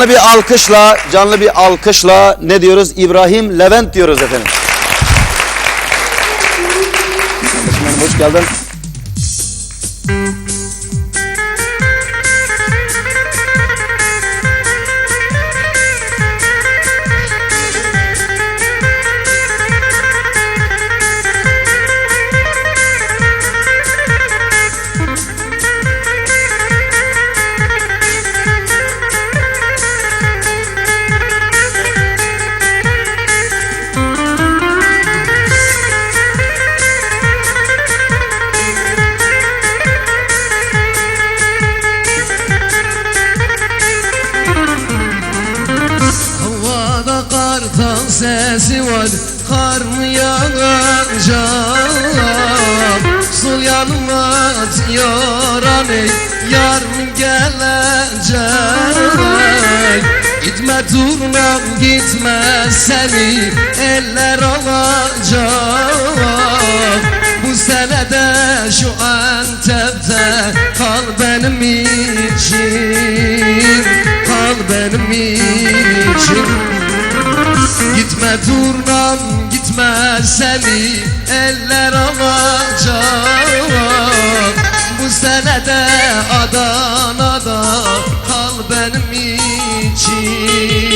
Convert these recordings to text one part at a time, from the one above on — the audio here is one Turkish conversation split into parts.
Canlı bir alkışla, canlı bir alkışla ne diyoruz? İbrahim Levent diyoruz efendim. Hoş geldin. Kartal sesi var Kar mı yağacak Sol yanıma atıyor aney Yar mı gelecek? Gitme turnam gitme seni Eller alacak Bu senede şu Antep'te Kal benim için Kal benim için Gitme turnam gitme seni Eller alacak Bu senede Adana'da Kal benim için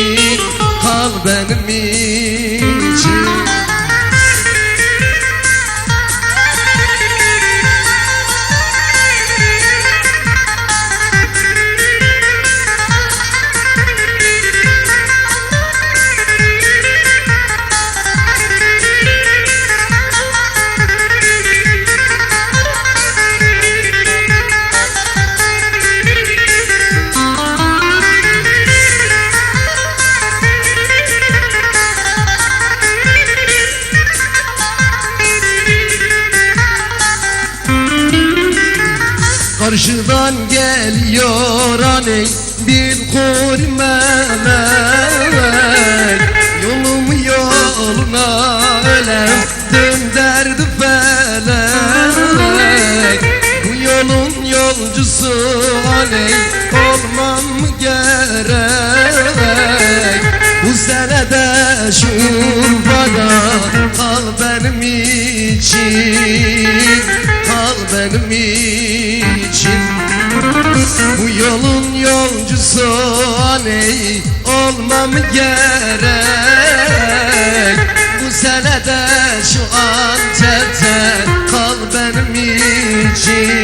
Karşıdan geliyor aney bir kurmemek Yolum yoluna ölem dönderdi felek. Bu yolun yolcusu aney olmam gerek. Bu senede şu Urfa'da kal benim için. Kal benim için yolun yolcusu aney olmam gerek. Bu senede şu benim için Kal benim için